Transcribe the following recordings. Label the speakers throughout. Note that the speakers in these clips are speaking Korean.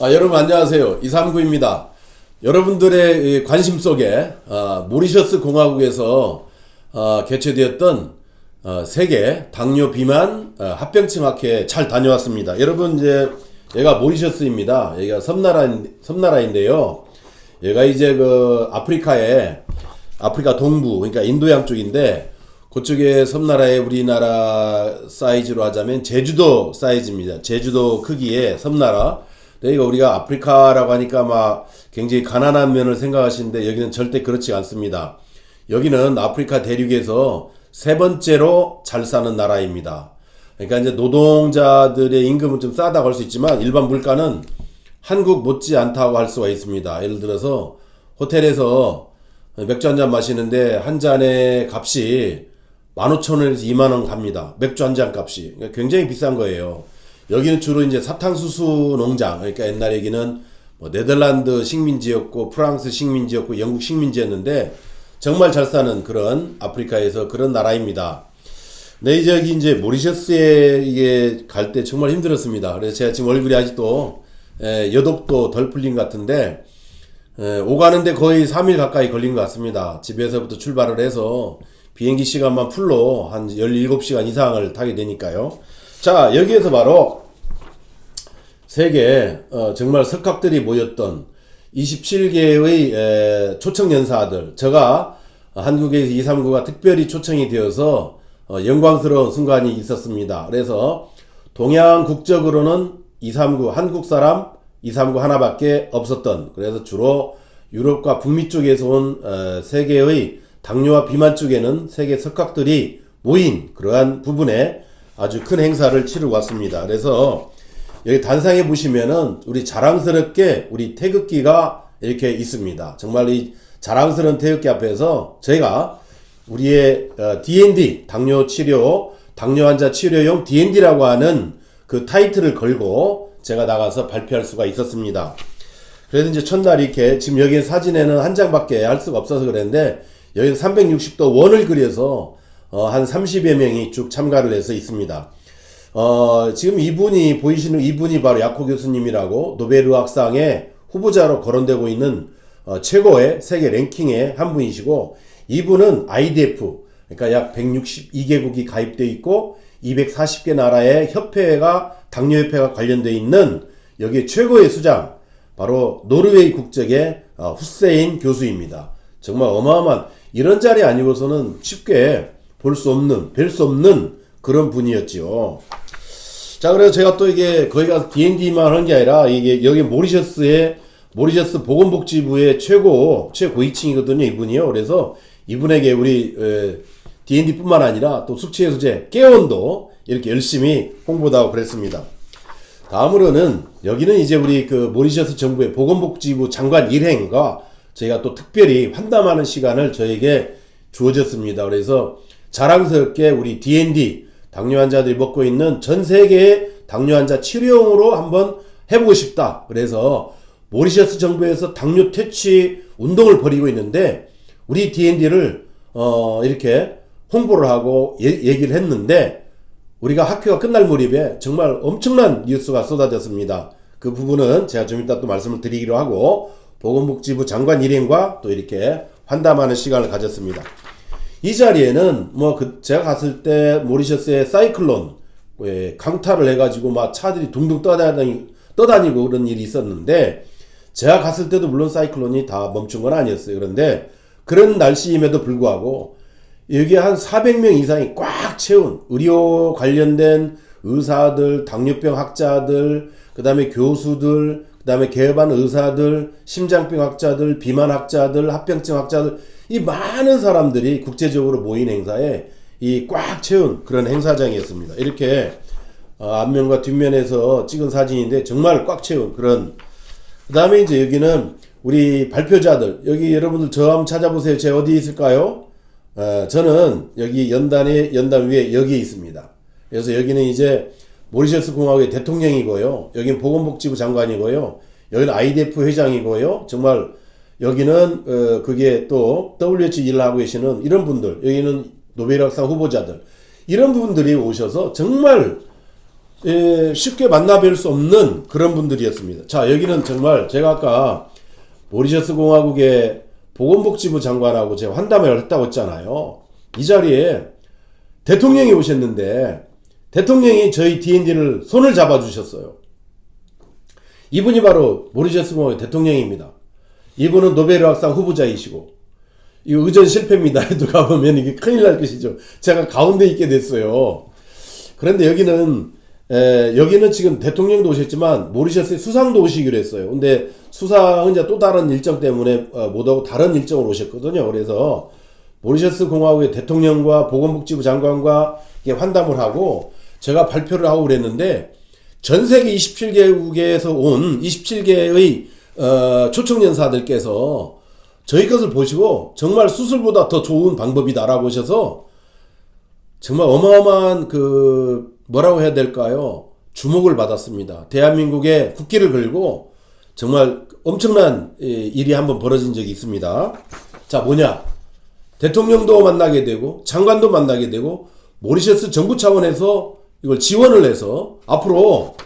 Speaker 1: 아, 여러분 안녕하세요. 이삼구입니다. 여러분들의 이 관심 속에 아, 모리셔스 공화국에서 아, 개최되었던 아, 세계 당뇨 비만 아, 합병증 학회 잘 다녀왔습니다. 여러분 이제 얘가 모리셔스입니다. 여기가 섬나라 섬나라인데요. 얘가 이제 그 아프리카에 아프리카 동부 그러니까 인도양 쪽인데 그쪽에 섬나라의 우리나라 사이즈로 하자면 제주도 사이즈입니다. 제주도 크기의 섬나라. 여기가 우리가 아프리카라고 하니까 막 굉장히 가난한 면을 생각하시는데 여기는 절대 그렇지 않습니다. 여기는 아프리카 대륙에서 세 번째로 잘 사는 나라입니다. 그러니까 이제 노동자들의 임금은 좀 싸다고 할 수 있지만 일반 물가는 한국 못지 않다고 할 수가 있습니다. 예를 들어서 호텔에서 맥주 한 잔 마시는데 한 잔의 값이 15,000원에서 2만원 갑니다. 맥주 한 잔 값이. 그러니까 굉장히 비싼 거예요. 여기는 주로 이제 사탕수수 농장. 그러니까 옛날에 여기는 뭐 네덜란드 식민지였고, 프랑스 식민지였고, 영국 식민지였는데, 정말 잘 사는 그런 아프리카에서 그런 나라입니다. 네, 여기 이제 모리셔스에 이게 갈 때 정말 힘들었습니다. 그래서 제가 지금 얼굴이 아직도 에, 여독도 덜 풀린 것 같은데, 에, 오가는데 거의 3일 가까이 걸린 것 같습니다. 집에서부터 출발을 해서 비행기 시간만 풀로 한 17시간 이상을 타게 되니까요. 자, 여기에서 바로 세계 어, 정말 석학들이 모였던 27개의 초청 연사들, 제가 한국에서 239가 특별히 초청이 되어서 어, 영광스러운 순간이 있었습니다. 그래서 동양 국적으로는 239 한국 사람 239 하나밖에 없었던 그래서 주로 유럽과 북미 쪽에서 온 어, 세계의 당뇨와 비만 쪽에는 세계 석학들이 모인 그러한 부분에 아주 큰 행사를 치르고 왔습니다. 그래서 여기 단상에 보시면은 우리 자랑스럽게 우리 태극기가 이렇게 있습니다. 정말 이 자랑스러운 태극기 앞에서 저희가 우리의 어, D&D 당뇨 치료 당뇨 환자 치료용 D&D라고 하는 그 타이틀을 걸고 제가 나가서 발표할 수가 있었습니다. 그래서 이제 첫날 이렇게 지금 여기 사진에는 한 장밖에 할 수가 없어서 그랬는데 여기 360도 원을 그려서 어, 한 30여 명이 쭉 참가를 해서 있습니다. 어, 지금 이분이 보이시는 이분이 바로 야코 교수님이라고 노벨 의학상의 후보자로 거론되고 있는 어, 최고의 세계 랭킹의 한 분이시고 이분은 IDF 그러니까 약 162개국이 가입되어 있고 240개 나라의 협회가 당뇨협회가 관련되어 있는 여기 최고의 수장 바로 노르웨이 국적의 어, 후세인 교수입니다. 정말 어마어마한 이런 자리 아니고서는 쉽게 볼 수 없는 뵐 수 없는 그런 분이었지요. 자 그래서 제가 또 이게 거기 가서 D&D만 한 게 아니라 이게 여기 모리셔스의 모리셔스 보건복지부의 최고 최고위층이거든요 이분이요. 그래서 이분에게 우리 에, D&D뿐만 아니라 또 숙취 해소제 깨온도 이렇게 열심히 홍보도 하고 그랬습니다. 다음으로는 여기는 이제 우리 그 모리셔스 정부의 보건복지부 장관 일행과 저희가 또 특별히 환담하는 시간을 저에게 주어졌습니다. 그래서 자랑스럽게 우리 D&D 당뇨 환자들이 먹고 있는 전 세계의 당뇨 환자 치료용으로 한번 해보고 싶다. 그래서 모리셔스 정부에서 당뇨 퇴치 운동을 벌이고 있는데 우리 D&D를 어 이렇게 홍보를 하고 예, 얘기를 했는데 우리가 학교가 끝날 무렵에 정말 엄청난 뉴스가 쏟아졌습니다. 그 부분은 제가 좀 이따 또 말씀을 드리기로 하고 보건복지부 장관 일행과 또 이렇게 환담하는 시간을 가졌습니다. 이 자리에는 뭐 그 제가 갔을 때 모리셔스의 사이클론 예, 강타를 해가지고 막 차들이 둥둥 떠다니, 떠다니고 그런 일이 있었는데 제가 갔을 때도 물론 사이클론이 다 멈춘 건 아니었어요. 그런데 그런 날씨임에도 불구하고 여기 한 400명 이상이 꽉 채운 의료 관련된 의사들, 당뇨병 학자들, 그 다음에 교수들, 그 다음에 개반 의사들, 심장병 학자들, 비만 학자들, 합병증 학자들, 이 많은 사람들이 국제적으로 모인 행사에 이 꽉 채운 그런 행사장이었습니다. 이렇게 어, 앞면과 뒷면에서 찍은 사진인데 정말 꽉 채운 그런 그 다음에 이제 여기는 우리 발표자들 여기 여러분들 저 한번 찾아보세요. 제 어디 있을까요? 어, 저는 여기 연단에 연단 위에 여기 있습니다. 그래서 여기는 이제 모리셔스 공화국의 대통령이고요. 여기는 보건복지부 장관이고요. 여기는 IDF 회장이고요. 정말 여기는 어, 그게 또 WHO 일을 하고 계시는 이런 분들, 여기는 노벨학상 후보자들 이런 분들이 오셔서 정말 예, 쉽게 만나뵐 수 없는 그런 분들이었습니다. 자, 여기는 정말 제가 아까 모리셔스 공화국의 보건복지부 장관하고 제가 환담을 했다고 했잖아요. 이 자리에 대통령이 오셨는데 대통령이 저희 D&D를 손을 잡아주셨어요. 이분이 바로 모리셔스 공화국 대통령입니다. 이분은 노벨의학상 후보자이시고 이 의전 실패입니다. 해도 가보면 이게 큰일 날 것이죠. 제가 가운데 있게 됐어요. 그런데 여기는 에, 여기는 지금 대통령도 오셨지만 모리셔스의 수상도 오시기로 했어요. 근데 수상은 이제 또 다른 일정 때문에 어, 못 오고 다른 일정으로 오셨거든요. 그래서 모리셔스 공화국의 대통령과 보건복지부 장관과 환담을 하고 제가 발표를 하고 그랬는데 전 세계 27개국에서 온 27개의 어, 초청연사들께서 저희 것을 보시고 정말 수술보다 더 좋은 방법이다라고 하셔서 정말 어마어마한 그 뭐라고 해야 될까요? 주목을 받았습니다. 대한민국의 국기를 걸고 정말 엄청난 예, 일이 한번 벌어진 적이 있습니다. 자, 뭐냐? 대통령도 만나게 되고 장관도 만나게 되고 모리셔스 정부 차원에서 이걸 지원을 해서 앞으로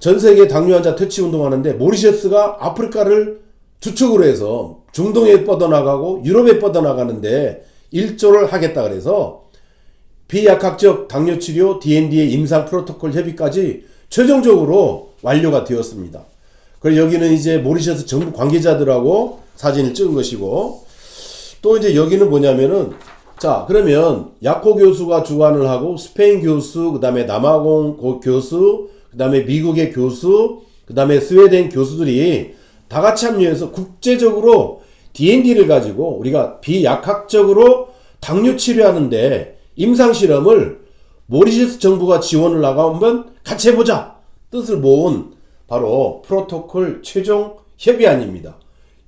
Speaker 1: 전 세계 당뇨 환자 퇴치 운동하는데 모리셔스가 아프리카를 주축으로 해서 중동에 뻗어나가고 유럽에 뻗어나가는데 일조를 하겠다 그래서 비약학적 당뇨 치료 D&D의 임상 프로토콜 협의까지 최종적으로 완료가 되었습니다. 그리고 여기는 이제 모리셔스 정부 관계자들하고 사진을 찍은 것이고 또 이제 여기는 뭐냐면은 자 그러면 야코 교수가 주관을 하고 스페인 교수 그 다음에 남아공 고 교수 그 다음에 미국의 교수 그 다음에 스웨덴 교수들이 다 같이 합류해서 국제적으로 D&D를 가지고 우리가 비약학적으로 당뇨 치료하는데 임상 실험을 모리시스 정부가 지원을 한번 같이 해보자 뜻을 모은 바로 프로토콜 최종 협의안입니다.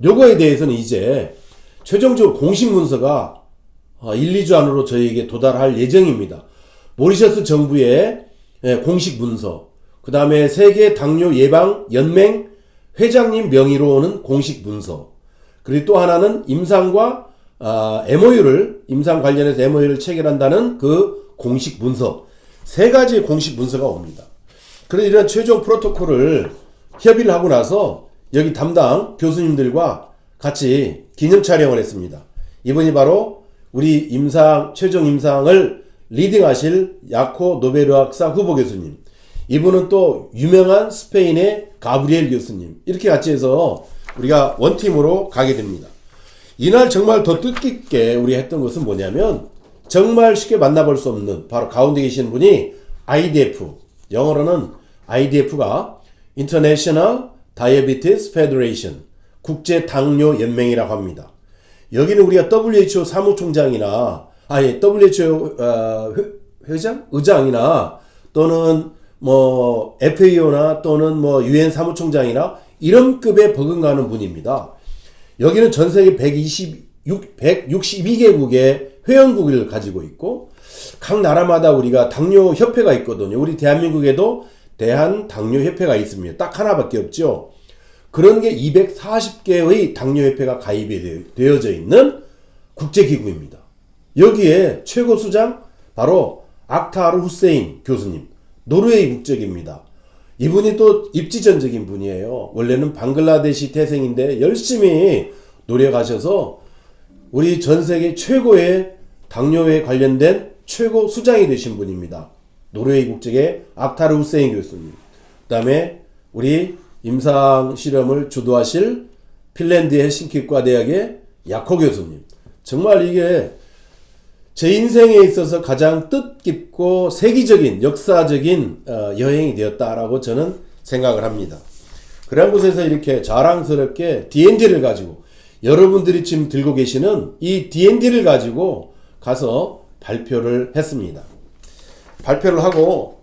Speaker 1: 요거에 대해서는 이제 최종적으로 공식 문서가 1, 2주 안으로 저희에게 도달할 예정입니다. 모리셔스 정부의 예, 공식 문서, 그 다음에 세계 당뇨 예방 연맹 회장님 명의로 오는 공식 문서, 그리고 또 하나는 임상과 아, MOU를 임상 관련해서 MOU를 체결한다는 그 공식 문서 세 가지 공식 문서가 옵니다. 그래서 이런 최종 프로토콜을 협의를 하고 나서 여기 담당 교수님들과 같이 기념 촬영을 했습니다. 이분이 바로 우리 임상 최종 임상을 리딩하실 야코 노벨의학상 후보 교수님. 이분은 또 유명한 스페인의 가브리엘 교수님. 이렇게 같이 해서 우리가 원팀으로 가게 됩니다. 이날 정말 더 뜻깊게 우리 했던 것은 뭐냐면 정말 쉽게 만나볼 수 없는 바로 가운데 계시는 분이 IDF 영어로는 IDF가 International Diabetes Federation 국제 당뇨 연맹이라고 합니다. 여기는 우리가 WHO 사무총장이나 아니 WHO 어, 회, 장 의장이나 또는 뭐 FAO나 또는 뭐 UN 사무총장이나 이런 급에 버금가는 분입니다. 여기는 전 세계 126, 162개국의 회원국을 가지고 있고 각 나라마다 우리가 당뇨 협회가 있거든요. 우리 대한민국에도 대한 당뇨 협회가 있습니다. 딱 하나밖에 없죠. 그런 게 240개의 당뇨 협회가 가입이 되어져 있는 국제 기구입니다. 여기에 최고 수장 바로 악타르 후세인 교수님. 노르웨이 국적입니다. 이분이 또 입지전적인 분이에요. 원래는 방글라데시 태생인데 열심히 노력하셔서 우리 전 세계 최고의 당뇨에 관련된 최고 수장이 되신 분입니다. 노르웨이 국적의 악타르 후세인 교수님. 그 다음에 우리 임상 실험을 주도하실 핀란드 헬싱키과 대학의 야코 교수님. 정말 이게 제 인생에 있어서 가장 뜻깊고 세계적인 역사적인 어, 여행이 되었다라고 저는 생각을 합니다. 그런 곳에서 이렇게 자랑스럽게 D&D를 가지고 여러분들이 지금 들고 계시는 이 D&D를 가지고 가서 발표를 했습니다. 발표를 하고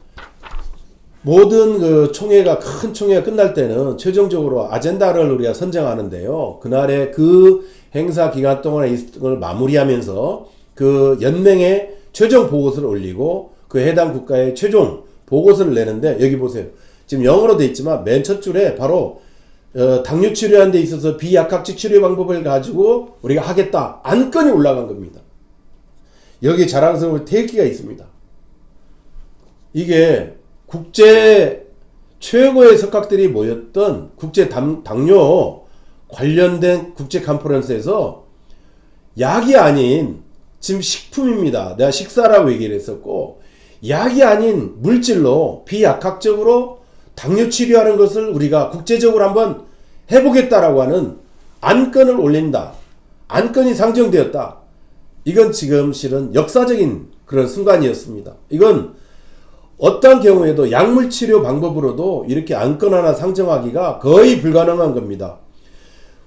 Speaker 1: 모든 그 총회가 큰 총회가 끝날 때는 최종적으로 아젠다를 우리가 선정하는데요. 그날의 그 행사 기간 동안에 이걸 마무리하면서 그 연맹의 최종 보고서를 올리고 그 해당 국가의 최종 보고서를 내는데 여기 보세요. 지금 영어로 돼 있지만 맨 첫 줄에 바로 어, 당뇨 치료하는 데 있어서 비약학적 치료 방법을 가지고 우리가 하겠다 안건이 올라간 겁니다. 여기 자랑스러운 태기가 있습니다. 이게 국제 최고의 석학들이 모였던 국제 당, 당뇨 관련된 국제 컨퍼런스에서 약이 아닌 지금 식품입니다. 내가 식사라고 얘기를 했었고 약이 아닌 물질로 비약학적으로 당뇨 치료하는 것을 우리가 국제적으로 한번 해보겠다라고 하는 안건을 올린다. 안건이 상정되었다. 이건 지금 실은 역사적인 그런 순간이었습니다. 이건 어떤 경우에도 약물 치료 방법으로도 이렇게 안건 하나 상정하기가 거의 불가능한 겁니다.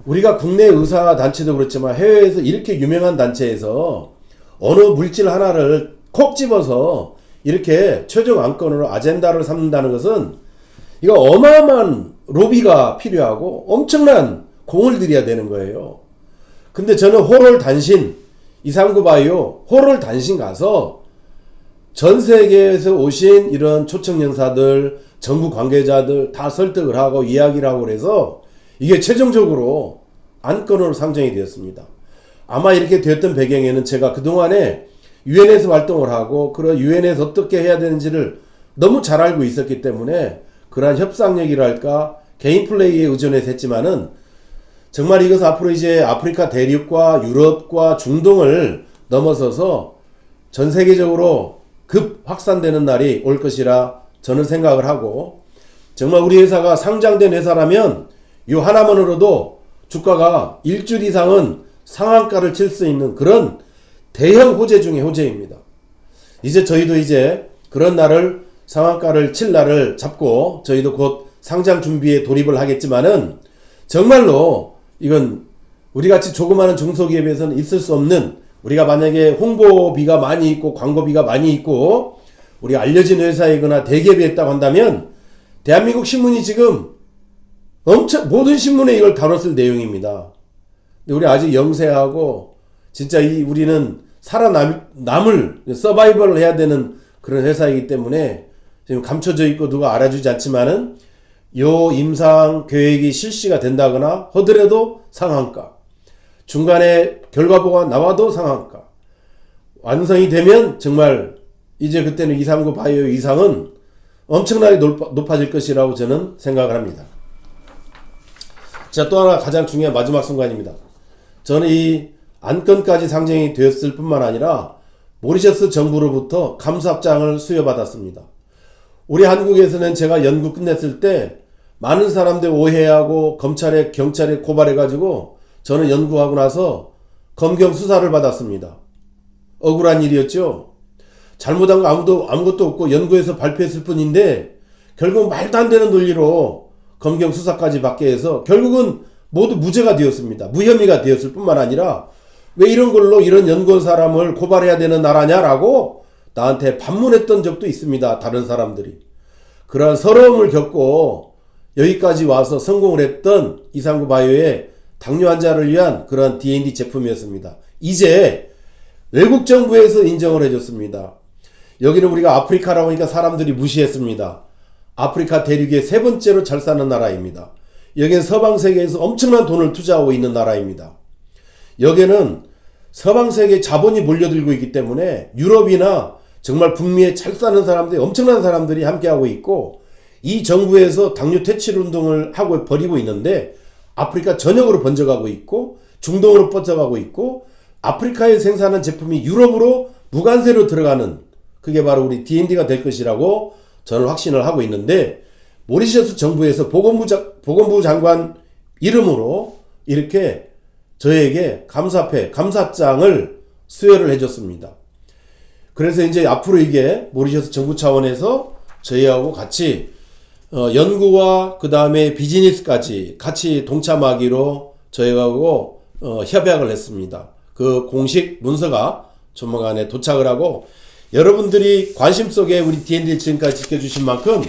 Speaker 1: 우리가 국내 의사 단체도 그렇지만 해외에서 이렇게 유명한 단체에서 어느 물질 하나를 콕 집어서 이렇게 최종 안건으로 아젠다를 삼는다는 것은 이거 어마어마한 로비가 필요하고 엄청난 공을 들여야 되는 거예요. 근데 저는 호롤 단신, 이상구 바이오 호롤 단신 가서 전 세계에서 오신 이런 초청연사들, 정부 관계자들 다 설득을 하고 이야기를 하고 그래서 이게 최종적으로 안건으로 상정이 되었습니다. 아마 이렇게 되었던 배경에는 제가 그동안에 유엔에서 활동을 하고 그런 유엔에서 어떻게 해야 되는지를 너무 잘 알고 있었기 때문에 그러한 협상력이랄까 개인 플레이에 의존해서 했지만은 정말 이것은 앞으로 이제 아프리카 대륙과 유럽과 중동을 넘어서서 전 세계적으로 급 확산되는 날이 올 것이라 저는 생각을 하고 정말 우리 회사가 상장된 회사라면 이 하나만으로도 주가가 일주일 이상은 상한가를 칠 수 있는 그런 대형 호재 중의 호재입니다. 이제 저희도 이제 그런 날을 상한가를 칠 날을 잡고 저희도 곧 상장 준비에 돌입을 하겠지만은 정말로 이건 우리 같이 조그마한 중소기업에서는 있을 수 없는 우리가 만약에 홍보비가 많이 있고 광고비가 많이 있고 우리 알려진 회사이거나 대기업이 했다고 한다면 대한민국 신문이 지금 엄청 모든 신문에 이걸 다뤘을 내용입니다. 근데 우리 아직 영세하고 진짜 이 우리는 살아남을 서바이벌을 해야 되는 그런 회사이기 때문에 지금 감춰져 있고 누가 알아주지 않지만은 요 임상 계획이 실시가 된다거나 하더라도 상한가 중간에 결과보가 나와도 상한가 완성이 되면 정말 이제 그때는 239 바이오 이상은 엄청나게 높아질 것이라고 저는 생각을 합니다. 자, 또 하나 가장 중요한 마지막 순간입니다. 저는 이 안건까지 상정이 되었을 뿐만 아니라 모리셔스 정부로부터 감사장을 수여받았습니다. 우리 한국에서는 제가 연구 끝냈을 때 많은 사람들 오해하고 검찰에 경찰에 고발해가지고 저는 연구하고 나서 검경 수사를 받았습니다. 억울한 일이었죠. 잘못한 거 아무도 아무것도 없고 연구해서 발표했을 뿐인데 결국 말도 안 되는 논리로 검경 수사까지 받게 해서 결국은 모두 무죄가 되었습니다. 무혐의가 되었을 뿐만 아니라 왜 이런 걸로 이런 연구원 사람을 고발해야 되는 나라냐라고 나한테 반문했던 적도 있습니다. 다른 사람들이. 그러한 서러움을 겪고 여기까지 와서 성공을 했던 이상구 바이오의 당뇨 환자를 위한 그런 D&D 제품이었습니다. 이제 외국 정부에서 인정을 해줬습니다. 여기는 우리가 아프리카라고 하니까 사람들이 무시했습니다. 아프리카 대륙의 세 번째로 잘 사는 나라입니다. 여기는 서방 세계에서 엄청난 돈을 투자하고 있는 나라입니다. 여기는 서방 세계 자본이 몰려들고 있기 때문에 유럽이나 정말 북미에 잘 사는 사람들이 엄청난 사람들이 함께하고 있고 이 정부에서 당뇨 퇴치 운동을 하고 벌이고 있는데 아프리카 전역으로 번져가고 있고 중동으로 뻗어가고 있고 아프리카에 생산한 제품이 유럽으로 무관세로 들어가는 그게 바로 우리 D&D가 될 것이라고 저는 확신을 하고 있는데 모리셔스 정부에서 보건부, 자, 보건부 장관 이름으로 이렇게 저에게 감사패, 감사장을 수여를 해줬습니다. 그래서 이제 앞으로 이게 모리셔스 정부 차원에서 저희하고 같이 어, 연구와 그 다음에 비즈니스까지 같이 동참하기로 저희하고 어, 협약을 했습니다. 그 공식 문서가 조만간에 도착을 하고 여러분들이 관심 속에 우리 D&D 지금까지 지켜주신 만큼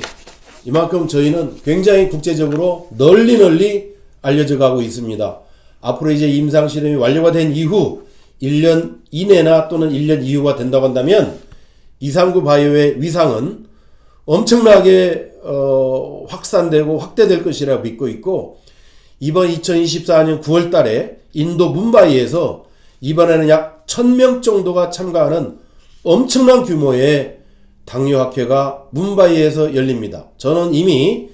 Speaker 1: 이만큼 저희는 굉장히 국제적으로 널리 널리 알려져 가고 있습니다. 앞으로 이제 임상 실험이 완료가 된 이후 1년 이내나 또는 1년 이후가 된다고 한다면 239 바이오의 위상은 엄청나게 어, 확산되고 확대될 것이라 믿고 있고 이번 2024년 9월 달에 인도 문바이에서 이번에는 약 1000명 정도가 참가하는 엄청난 규모의 당뇨학회가 문바이에서 열립니다. 저는 이미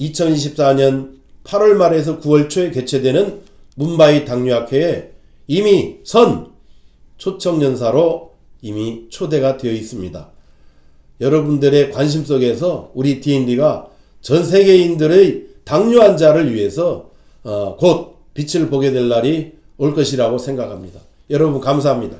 Speaker 1: 2024년 8월 말에서 9월 초에 개최되는 문바이 당뇨학회에 이미 선 초청연사로 이미 초대가 되어 있습니다. 여러분들의 관심 속에서 우리 D&D가 전 세계인들의 당뇨 환자를 위해서 어, 곧 빛을 보게 될 날이 올 것이라고 생각합니다. 여러분 감사합니다.